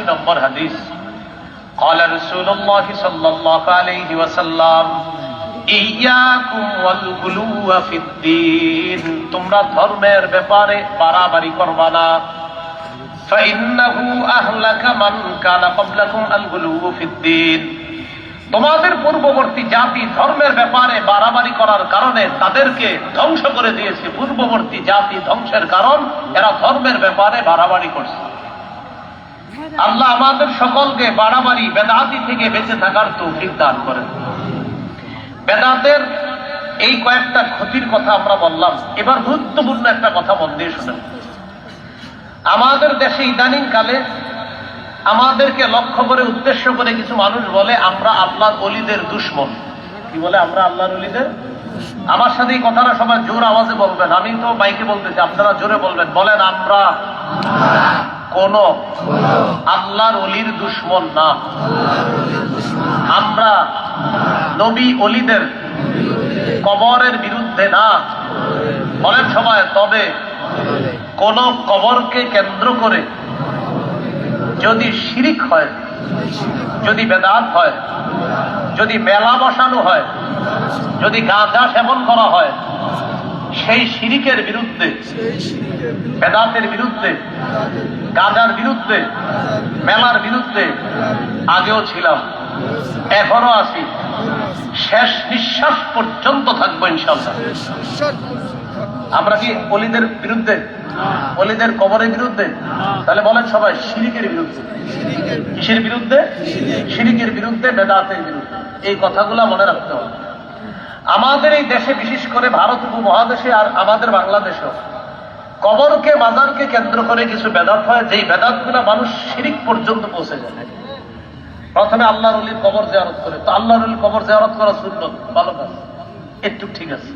ছিয়াশি নম্বর হাদিস قال رسول الله صلى الله عليه وسلم إياكم والغلو في الدين তোমরা ধর্মের ব্যাপারে বাড়াবাড়ি করবা না فإنه أهلك من كان قبلكم الغلو في الدين তোমাদের পূর্ববর্তী জাতি ধর্মের ব্যাপারে বাড়াবাড়ি করার কারণে তাদেরকে ধ্বংস করে দিয়েছে পূর্ববর্তী জাতি ধ্বংসের কারণ এরা ধর্মের ব্যাপারে বাড়াবাড়ি করছে আল্লাহ আমাদের সকলকে বাড়াবাড়ি, বেদাতি থেকে বেঁচে থাকার তৌফিক দান করেন। বেদাতের এই কয়েকটা ক্ষতির কথা আমরা বললাম। এবার গুরুত্বপূর্ণ একটা কথা মন দিয়ে শুনেন। আমাদের দেশে ইদানিং কালে আমাদেরকে লক্ষ্য করে, উদ্দেশ্য করে কিছু মানুষ বলে, আমরা আল্লাহর অলিদের দুশ্মন। কি বলে আমরা আল্লাহর অলিদের? আমার সাথে এই কথাটা সবাই জোর আওয়াজে বলবেন। আমি তো বাইকে বলতেছি, আপনারা জোরে বলবেন। বলেন, আমরা কোন আল্লাহর অলির দুশ্মন না। আমরা নবী অলিদের কবরের বিরুদ্ধে না। বলেন সবাই, তবে কোন কবরকে কেন্দ্র করে যদি শিরিক হয়, যদি বেদাত হয়, যদি মেলা বসানো হয়, যদি গাঁজা সেবন করা হয়, সেই শিরিকের বিরুদ্ধে বেদাতের বিরুদ্ধে, গাঁজার বিরুদ্ধে, মেলার বিরুদ্ধে আগেও ছিলাম। এখনও আছি। শেষ নিঃশ্বাস পর্যন্ত থাকব ইনশাল্লাহ আমরা কি অলিদের বিরুদ্ধে, অলিদের কবরের বিরুদ্ধে? তাহলে বলেন সবাই, শিরিকের বিরুদ্ধে। কিসের বিরুদ্ধে? শিরিকের বিরুদ্ধে, বেদাতের বিরুদ্ধে। এই কথাগুলা মনে রাখতে হবে। আমাদের এই দেশে বিশেষ করে ভারত উপমহাদেশে আর আমাদের বাংলাদেশেও কবরকে, মাজারকে কেন্দ্র করে কিছু বেদাত হয়, যেই বেদাত মানুষ শিরিক পর্যন্ত পৌঁছে যায়। প্রথমে আল্লাহ রলির কবর জেয়ারত করে। তো আল্লাহ রলির কবর জেয়ারত করা শুনল ভালো কাজ। একটু ঠিক আছে।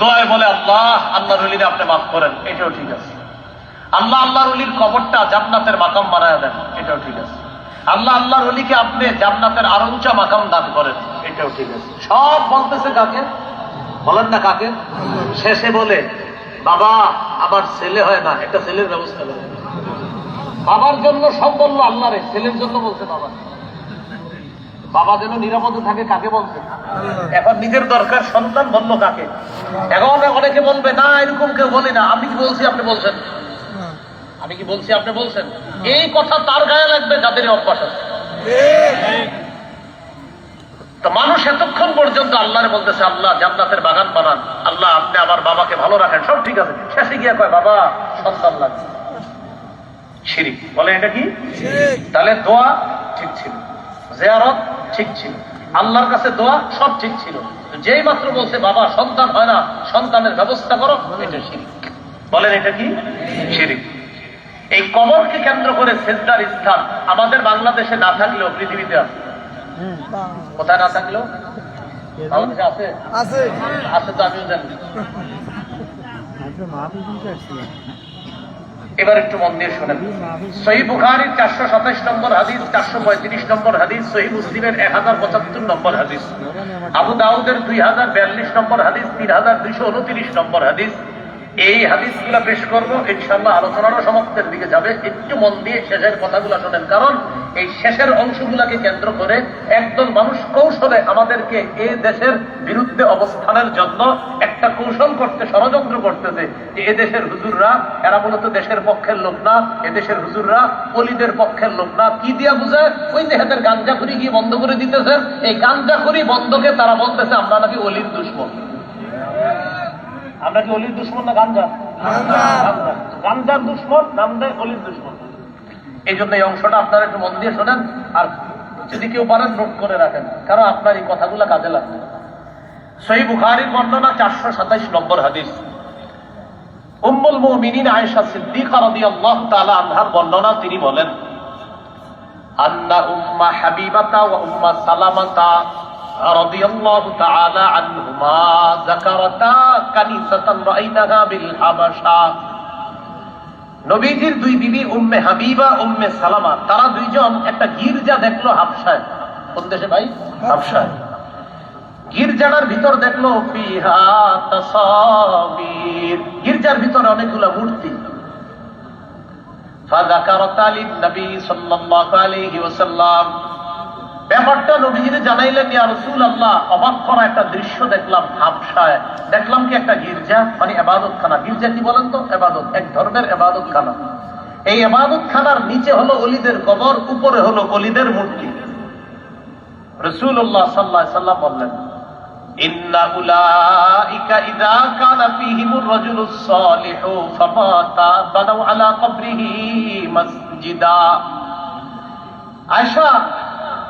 দোয়ায় বলে আল্লাহ আল্লাহ রলিরে আপনি মাফ করেন, এটাও ঠিক আছে। আল্লাহ আল্লাহ রলির কবরটা জান্নাতের মাকাম বানায় দেন, এটাও ঠিক আছে। আল্লাহ আল্লাহ রলিকে আপনি জান্নাতের আরও উঁচা মাকাম দান করেন, এটাও ঠিক আছে। সব বলতেছে কাকে? বলেন না কাকে? শেষে বলে বাবা আমার ছেলে হয় না, একটা ছেলের ব্যবস্থা করে। বাবার জন্য সব বলল আল্লাহ রে ছেলের জন্য বলছে বাবা। বাবা যেন নিরাপদে থাকে, কাকে বলছে? এখন নিজের দরকার, সন্তান বলল কাকে? এখন অনেকে বলবে, না, এরকম কেউ বলি না। আমি কি বলছি, আপনি বলছেন? আমি কি বলছি, আপনি বলছেন? এই কথা তার গায়ে লাগবে, যাদের অভ্যাস আছে। তো মানুষ এতক্ষণ পর্যন্ত আল্লাহরে বলতেছে আল্লাহ জান্নাতের বাগান বানান। আল্লাহ আপনি আমার বাবাকে ভালো রাখেন। সব ঠিক আছে। শেষে গিয়ে কয় বাবা সন্তান লাগবে শিরিক। বলে এটা কি? তাহলে দোয়া ঠিক ছিল। জেয়ারত ঠিক ছিল। আল্লাহর কাছে দোয়া সব ঠিক ছিল। যেই মাত্র বলছে বাবা সন্তান হয় না সন্তানের ব্যবস্থা করো এটা শিরিক। বলেন এটা কি? শিরিক। এই কবরকে কেন্দ্র করে সেজদার স্থান আমাদের বাংলাদেশে না থাকলেও পৃথিবীতে আছে। কোথায় না বাংলাদেশে আছে? আছে। আছে তো আমিও জানি। এবার একটু মন দিয়ে শোনেন। সহি বুখারির চারশো সাতাশ নম্বর হাদিস চারশো পঁয়ত্রিশ নম্বর হাদিস সহি মুসলিমের এক হাজার পঁচাত্তর নম্বর হাদিস। আবু দাউদের দুই হাজার বিয়াল্লিশ নম্বর হাদিস তিন হাজার দুইশো উনত্রিশ নম্বর হাদিস। এই হাদিসগুলা পেশ করব ইনশাল্লাহ আলোচনারও সমাপ্তের দিকে যাবে। একটু মন দিয়ে শেষের কথাগুলো শোনেন, কারণ এই শেষের অংশগুলাকে কেন্দ্র করে একদল মানুষ কৌশলে আমাদেরকে এ দেশের বিরুদ্ধে অবস্থানের জন্য একটা কৌশল করতে, ষড়যন্ত্র করতেছে। যে এদেশের হুজুররা, এরা মূলত দেশের পক্ষের লোক না এদেশের হুজুররা অলিদের পক্ষের লোক না। কি দিয়া বুঝায়? ওই যে হাতের গাঞ্জা করি গিয়ে বন্ধ করে দিতেছেন এই গাঞ্জা করি বন্ধকে তারা বলতেছে, আমরা নাকি অলির দুশ্মন। আমরা কি অলির দুশ্মন না গাঞ্জা। গাঞ্জার দুশ্মন নাম দেয় অলির দুশ্মন। এই জন্য এই অংশটা আপনারা একটু মন দিয়ে শোনেন আর যদি কেউ পারেন নোট করে রাখেন কারণ আপনার এই কথাগুলো কাজে লাগবে। সহি বুখারির বর্ণনা চারশো সাতাইশ নম্বর হাদিস। উম্মুল মুমিনিন আয়েশা সিদ্দিকা রাদিয়াল্লাহু তাআলা আনহার বর্ণনা তিনি বলেন আন্না উম্মা হাবিবাতা ওয়া উম্মা সালামাতা রাদিয়াল্লাহু তাআলা আনহুমা যাকারাতা কানিসাতান রাআইনাহা বিল হাবাশা নবীজির দুই বিবি উম্মে হাবিবা উম্মে সালামা তারা দুইজন একটা গির্জা দেখলো হাবসায় কোন দেশে ভাই হাবসায় গির্জাটার ভিতর দেখলো ফিহা তাসাবির গির্জার ভিতরে অনেকগুলা মূর্তি فذكرت للنبي صلى الله عليه وسلم ব্যাপারটা নবীজির জানাইলেন, ইয়া রসুল আল্লাহ অবাক করা একটা দৃশ্য দেখলাম হাবসায় দেখলাম কি একটা গির্জা মানে এবাদত খানা গির্জা কি বলেন তো? এবাদত, এক ধর্মের এবাদত খানা এই এবাদত খানার নিচে হলো অলিদের কবর, উপরে হলো অলিদের মূর্তি। রসুল্লাহ সাল্লাহ সাল্লাম বললেন, ইন্না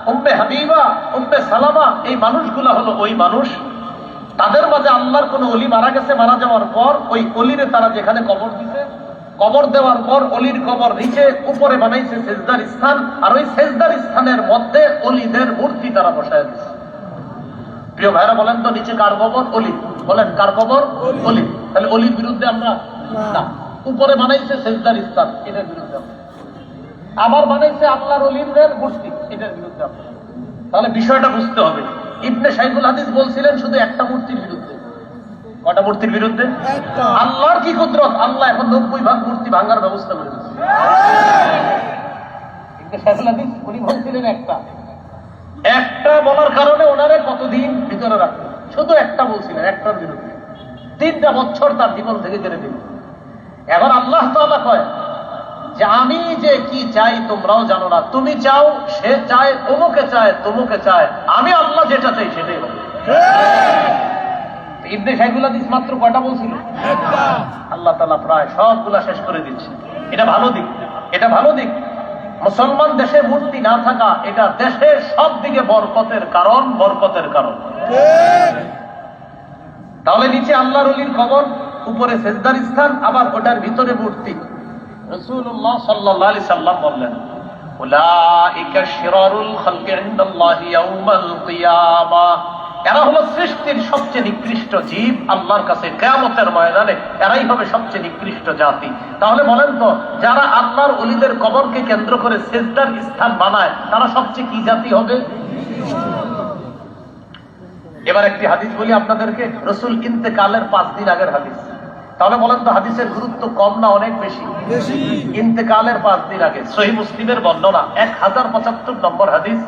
উম্মে হাবিবা উম্মে সালামা এই মানুষগুলা হলো ওই মানুষ। তাদের মাঝে আল্লাহর কোন অলি মারা গেছে মারা যাওয়ার পর ওই অলিরে তারা যেখানে কবর দিছে কবর দেওয়ার পর অলির কবর নিচে উপরে বানাইছে সেজদার স্থান আর ওই সেজদার স্থানের মধ্যে অলিদের মূর্তি তারা বসায় দিছে। প্রিয় ভাইরা বলেন তো নিচে কার কবর? অলি। বলেন কার কবর? অলি। তাহলে অলির বিরুদ্ধে আমরা না। উপরে বানাইছে সেজদার স্থান এটার বিরুদ্ধে আমরা। আবার বানাইছে আল্লাহর অলিদের মূর্তি এটার বিরুদ্ধে তাহলে বিষয়টা বুঝতে হবে। ইবনে শাইখুল হাদিস বলছিলেন শুধু একটা মূর্তির বিরুদ্ধে। কটা মূর্তির বিরুদ্ধে? আল্লাহর কি কুদরত? আল্লাহ এখন নব্বই ভাগ মূর্তি ভাঙার ব্যবস্থা করে দিচ্ছে। ইবনে শাইখুল হাদিস উনি বলছিলেন একটা। একটা বলার কারণে ওনারে কতদিন ভিতরে রাখল শুধু একটা বলছিলেন একটার বিরুদ্ধে। তিনটা বছর তার জীবন থেকে কেড়ে দিল এখন আল্লাহ তাআলা কয় যে আমি যে কি চাই তোমরাও জানো না। তুমি চাও সে চায় তোমাকে চায় তোমাকে চায়। আমি আল্লাহ যেটা চাই সেটাই হবে। ইবনে শাইখুল হাদিস মাত্র কয়টা বলছিল? আল্লাহ তাআলা প্রায় সবগুলা শেষ করে দিচ্ছে এটা ভালো দিক। এটা ভালো দিক। মুসলমান দেশে মূর্তি না থাকা এটা দেশের সব দিকে বরকতের কারণ বরকতের কারণ। তাহলে নিচে আল্লাহর অলির খবর উপরে সেজদার স্থান আবার ওটার ভিতরে মূর্তি। সবচেয়ে নিকৃষ্ট জীব, আল্লাহর কাছে কেয়ামতের ময়দানে এরাই হবে সবচেয়ে নিকৃষ্ট জাতি। তাহলে বলেন তো, যারা আল্লাহর অলিদের কবরকে কেন্দ্র করে সেজদার স্থান বানায়, তারা সবচেয়ে কি জাতি হবে? এবার একটি হাদিস বলি আপনাদেরকে, রসুল ইন্তেকালের পাঁচ দিন আগের হাদিস। তাহলে বলেন তো হাদিসের গুরুত্ব কম না অনেক বেশি? ইন্তেকালের পাঁচ দিন আগে। সহি মুসলিমের বর্ণনা এক হাজার পঁচাত্তর নম্বর হাদিস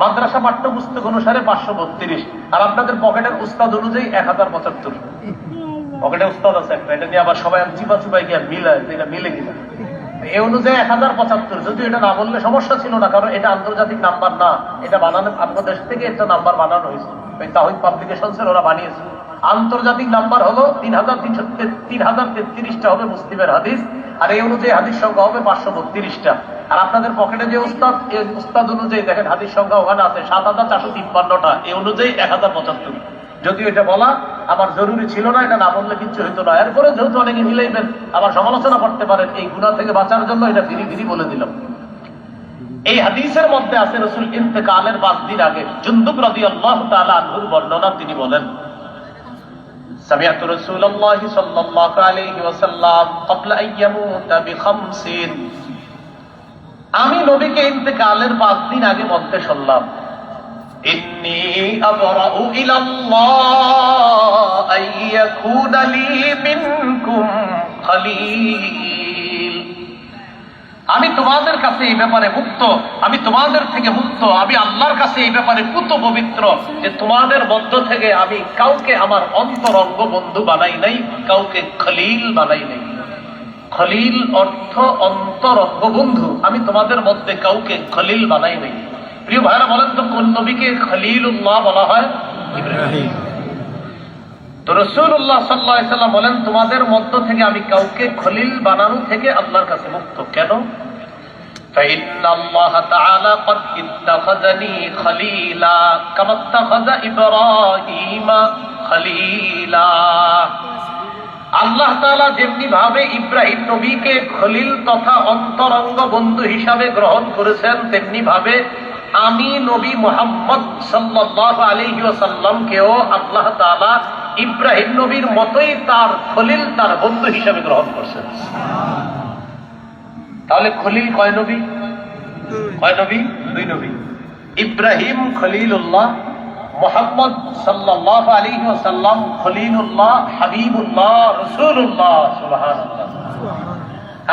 মাদ্রাসা পাঠ্য পুস্তক অনুসারে পাঁচশো বত্রিশ। আর আপনাদের পকেটের উস্তাদ অনুযায়ী এক হাজার পঁচাত্তর। পকেটে উস্তাদ আছে একটা এটা নিয়ে আবার সবাই চিপা চুপাই গিয়ে মিলায় এটা মিলে কিনা। এই অনুযায়ী এক হাজার পঁচাত্তর। যদিও এটা না বললে সমস্যা ছিল না, কারণ এটা আন্তর্জাতিক নাম্বার না। এটা বানানো, আপনার দেশ থেকে একটা নাম্বার বানানো হয়েছে। ওই তাহিদ পাবলিকেশনসের ওরা বানিয়েছে। আন্তর্জাতিক নাম্বার হলো তিন হাজার তিনশো তিন হাজার তেত্রিশটা হবে মুসলিমের হাদিস, আর এই অনুযায়ী হাদিস সংখ্যা হবে পাঁচশো বত্রিশটা। আর আপনাদের পকেটে যে উস্তাদ উস্তাদ অনুযায়ী দেখেন, হাদিস সংখ্যা ওখানে আছে সাত হাজার চারশো তিপ্পান্নটা। এই অনুযায়ী এক হাজার পঁচাত্তর। যদিও এটা বলা আমার জরুরি ছিল না এটা না বললে কিচ্ছু হইতো না এরপরে যেহেতু অনেকে মিলাইবেন আবার সমালোচনা করতে পারেন এই গুণা থেকে বাঁচার জন্য এটা ফিরি ফিরি বলে দিলাম এই হাদিসের মধ্যে আছে রসুল ইন্তেকালের পাঁচ দিন আগে জুন্দুব রদি আল্লাহ আনহুর বর্ণনা তিনি বলেন سمعت رسول الله صلى الله عليه وسلم قبل أن يموت بخمس আমি নবীকে ইন্তেকালের পাঁচ দিন আগে বলতে শুনলাম إني أبرأ إلى الله أن يكون لي منكم خليل আমি তোমাদের কাছে এই ব্যাপারে মুক্ত আমি তোমাদের থেকে মুক্ত আমি আল্লাহর কাছে এই ব্যাপারে পুত পবিত্র যে তোমাদের মধ্য থেকে আমি কাউকে আমার অন্তরঙ্গ বন্ধু বানাই নাই কাউকে খলিল বানাই নাই খলিল অর্থ অন্তরঙ্গ বন্ধু আমি তোমাদের মধ্যে কাউকে খলিল বানাই নাই প্রিয় ভাইরা বলেন তো কোন নবীকে খলিল উল্লাহ বলা হয় ইব্রাহিম তো রসুল্লাহ সাল্লাম বলেন তোমাদের মধ্য থেকে আমি কাউকে খলিল বানানো থেকে আল্লাহর কাছে মুক্ত কেন فإن الله تعالى قد اتخذني خليلا كما اتخذ إبراهيم خليلا আল্লাহ তাআলা যেমনি ভাবে ইব্রাহিম নবীকে খলিল তথা অন্তরঙ্গ বন্ধু হিসাবে গ্রহণ করেছেন তেমনি ভাবে আমি নবী মোহাম্মদ সাল্লাল্লাহু আলাইহি ওয়াসাল্লামকেও আল্লাহ তাআলা ইব্রাহিম নবীর মতোই তার খলিল তার বন্ধু হিসাবে গ্রহণ করছেন। তাহলে খলিল কয় নবী? কয় নবী? দুই নবী। ইব্রাহিম খলিলুল্লাহ, মোহাম্মদ সাল্লাল্লাহু আলাইহি ওয়াসাল্লাম খলিলুল্লাহ, হাবিবুল্লাহ, রাসূলুল্লাহ, সুবহানাল্লাহ।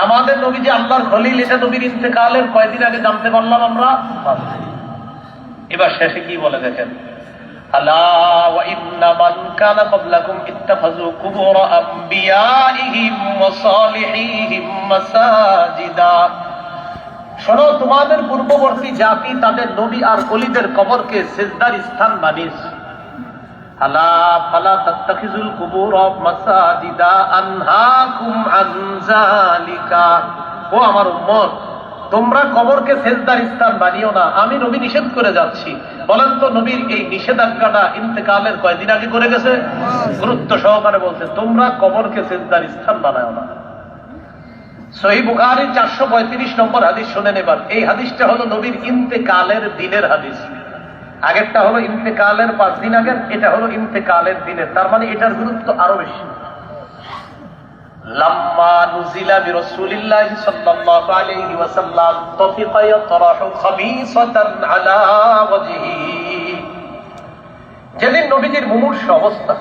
আমাদের নবী যে আল্লাহর খলিল এটা নবীর ইন্তেকালের কয়দিন আগে জানতে পারলাম আমরা? এবার শেষে কি বলে দেখেন? শোনো, তোমাদের পূর্ববর্তী জাতি তাদের নবী আর অলিদের কবরকে সিজদার স্থান বানিয়েছে। আলা মাসাজিদা আনহাকুম আন ও আমার উম্মত তোমরা কবরকে সেজদার স্থান বানিও না। আমি নবী নিষেধ করে যাচ্ছি। বলেন তো নবীর এই নিষেধাজ্ঞাটা ইন্তেকালের কয়দিন আগে করে গেছে? গুরুত্ব সহকারে বলছে, তোমরা কবরকে সেজদার স্থান বানাও না। সহি বুখারি চারশো পঁয়ত্রিশ নম্বর হাদিস শোনেন এবার। এই হাদিসটা হলো নবীর ইন্তেকালের দিনের হাদিস। আগেরটা হলো ইন্তেকালের পাঁচ দিন আগের, এটা হলো ইন্তেকালের দিনের। তার মানে এটার গুরুত্ব আরও বেশি। যেদিন নবীজির মুমূর্ষ অবস্থা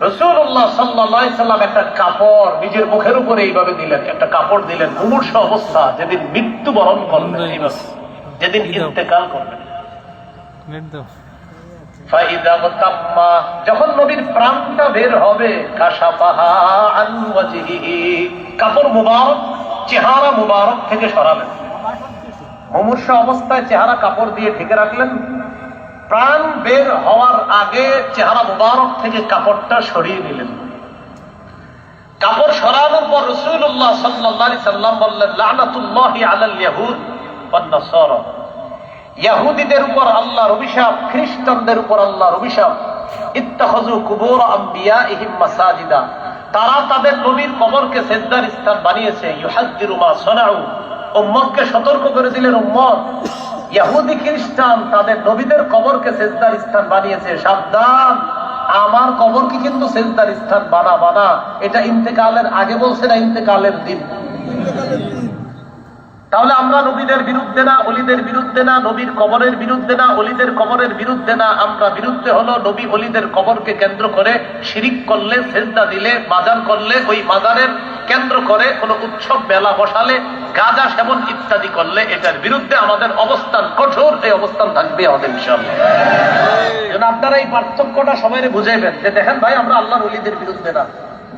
রসুল্লাহ সাল্লাহ সাল্লাম একটা কাপড় নিজের মুখের উপরে এইভাবে দিলেন একটা কাপড় দিলেন মুমূর্ষ অবস্থা যেদিন মৃত্যুবরণ করবেন যেদিন ইন্তেকাল করবেন যখন নবীর প্রাণটা বের হবে কাপড় মুবারক, চেহারা মুবারক থেকে সরালেন মুমূর্ষ অবস্থায় চেহারা কাপড় দিয়ে ঢেকে রাখলেন। প্রাণ বের হওয়ার আগে চেহারা মুবারক থেকে কাপড়টা সরিয়ে নিলেন। কাপড় সরানোর পর রসুল্লাহ সাল্লাহ সাল্লাম বললেন, লানাতুল্লাহি আলাল ইয়াহুদ ইয়াহুদিদের উপর আল্লাহর অভিশাপ, খ্রিস্টানদের উপর আল্লাহর অভিশাপ। ইত্তাখাযু কুবুর আম্বিয়াইহিম মাসাজিদা। তারা তাদের নবীর কবরকে সেজদার স্থান বানিয়েছে। ইউহাজ্জিরু মা উম্মতকে সতর্ক করে দিলেন উম্মত। ইহুদি খ্রিস্টান তাদের নবীদের কবরকে সেজদার স্থান বানিয়েছে। সাবধান! আমার কবরকে কিন্তু সেজদার স্থান বানা বানা এটা ইন্তেকালের, আগে বলছে না ইন্তেকালের দিন। তাহলে আমরা নবীদের বিরুদ্ধে না, অলিদের বিরুদ্ধে না, নবীর কবরের বিরুদ্ধে না, অলিদের কবরের বিরুদ্ধে না, আমরা বিরুদ্ধে হলো নবী অলিদের কবরকে কেন্দ্র করে শিরিক করলে, সেজদা দিলে, মাজার করলে, ওই মাজারের কেন্দ্র করে কোনো উৎসব মেলা বসালে, গাঁজা সেবন ইত্যাদি করলে, এটার বিরুদ্ধে আমাদের অবস্থান কঠোর, এই অবস্থান থাকবে আমাদের যেন আপনারা এই পার্থক্যটা সবাই বুঝাইবেন যে দেখেন ভাই, আমরা আল্লাহর অলিদের বিরুদ্ধে না।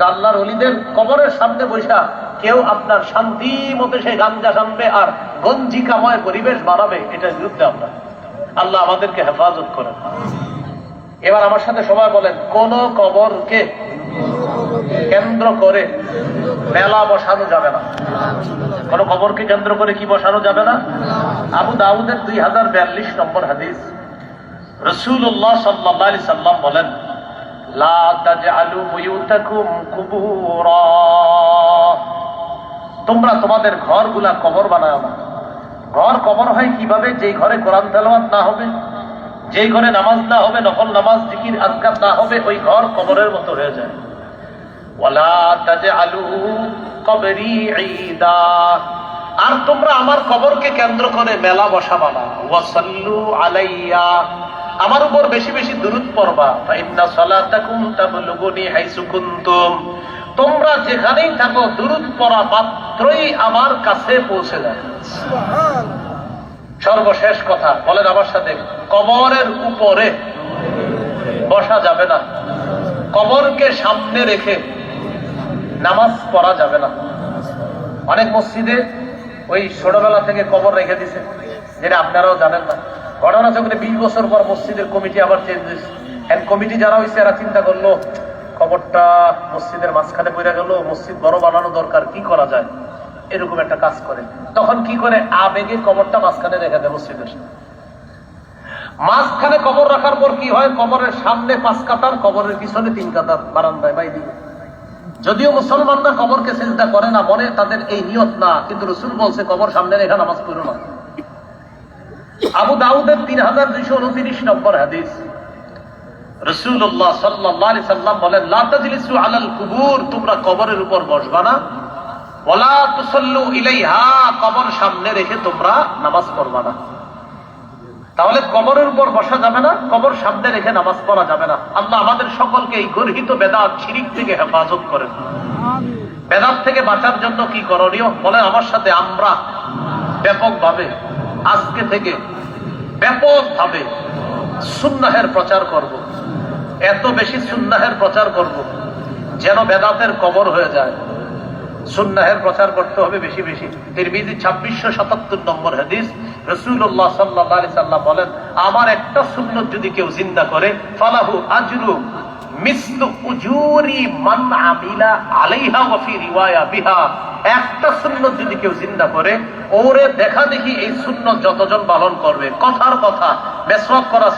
আল্লাহর অলিদের কবরের সামনে বৈশা কেউ আপনার শান্তি মতে সে গাঞ্জা টানবে আর গঞ্জিকাময় পরিবেশ বানাবে, এটার বিরুদ্ধে আমরা। আল্লাহ আমাদেরকে হেফাজত করেন। এবার আমার সাথে সবাই বলেন, কোন কবরকে কেন্দ্র করে মেলা বসানো যাবে না। কোন কবরকে কেন্দ্র করে কি বসানো যাবে না? আবু দাউদের দুই হাজার বিয়াল্লিশ নম্বর হাদিস। রসুল্লাহ সাল্লাহ সাল্লাম বলেন তোমরা তোমাদের ঘরগুলা কবর বানায় না। ঘর কবর হয় কীভাবে? যেই ঘরে কোরআন তেলাওয়াত না হবে, যেই ঘরে নামাজ না হবে নকল নামাজ, জিকির, আজকার না হবে, ওই ঘর কবরের মতো হয়ে যায়। ঈদা। আর তোমরা আমার কবরকে কেন্দ্র করে মেলা বসাবা না ওয়াসাল্লু আলাইয়া। আমার উপর বেশি বেশি দুরুদ পড়বা। ফাইন্না সালাতাকুম তাবলুগুনি হাইসু কুনতুম। তোমরা যেখানেই থাকো দুরুদ পড়া মাত্রই আমার কাছে পৌঁছে যায়। সর্বশেষ কথা বলেন আমার সাথে কবরের উপরে বসা যাবে না। কবরকে সামনে রেখে নামাজ পড়া যাবে না। অনেক মসজিদে ওই ছোটবেলা থেকে কবর রেখে দিছে। যেটা আপনারাও জানেন না। ঘটনা চক্রে বিশ বছর পর মসজিদের কমিটি আবার চেঞ্জ হয়েছে। কমিটি যারা হয়েছে, এরা চিন্তা করল কবরটা মসজিদের মাঝখানে পড়ে গেল, মসজিদ বড় বানানো দরকার, কি করা যায়? এরকম একটা কাজ করে। তখন কি করে? আবেগে কবরটা মাঝখানে রেখে দেয় মসজিদের। মাঝখানে কবর রাখার পর কি হয়? কবরের সামনে পাঁচ কাতার, কবরের পিছনে তিন কাতার, বারান্দায় বাইরে। যদিও মুসলমানরা কবরকে চিন্তা করে না, মনে তাদের এই নিয়ত না, কিন্তু রসুল বলছে, কবর সামনে রেখা নামাজ পড়ো না। আবু দাউদের তিন হাজার দুইশো উনত্রিশ নম্বর হাদিস। রসুল্লাহ সাল্লাহ সাল্লাম বলেন আলাল কুবুর তোমরা কবরের উপর বসবা না। ওলা তুসল্লু ইলাইহা কবর সামনে রেখে তোমরা নামাজ পড়বা না। তাহলে কবরের উপর বসা যাবে না, কবর সামনে রেখে নামাজ পড়া যাবে না। আল্লাহ আমাদের সকলকে এই গর্হিত বেদাত শিরিক থেকে হেফাজত করেন। বেদাত থেকে বাঁচার জন্য কি করণীয়? বলে আমার সাথে আমরা ব্যাপকভাবে আজকে থেকে ব্যাপকভাবে সুন্নাহের প্রচার করব। এত বেশি সুন্নাহের প্রচার করব। যেন বেদাতের কবর হয়ে যায় সুন্নাহের প্রচার করতে হবে বেশি বেশি তিরমিজি ছাব্বিশশো সাতাত্তর নম্বর হাদিস রসুল্লাহ সাল্লাহ সাল্লাম বলেন, আমার একটা সুন্নত যদি কেউ জিন্দা করে, ফালাহু আজরু মিসলু উজুরি মান আমিলা আলাইহা ওয়া ফি রিওয়ায়া বিহা। একটা সুন্নত যদি কেউ জিন্দা করে, ওরে দেখা দেখি এই সুন্নত যতজন পালন করবে। কথার কথা মেসওয়াক করা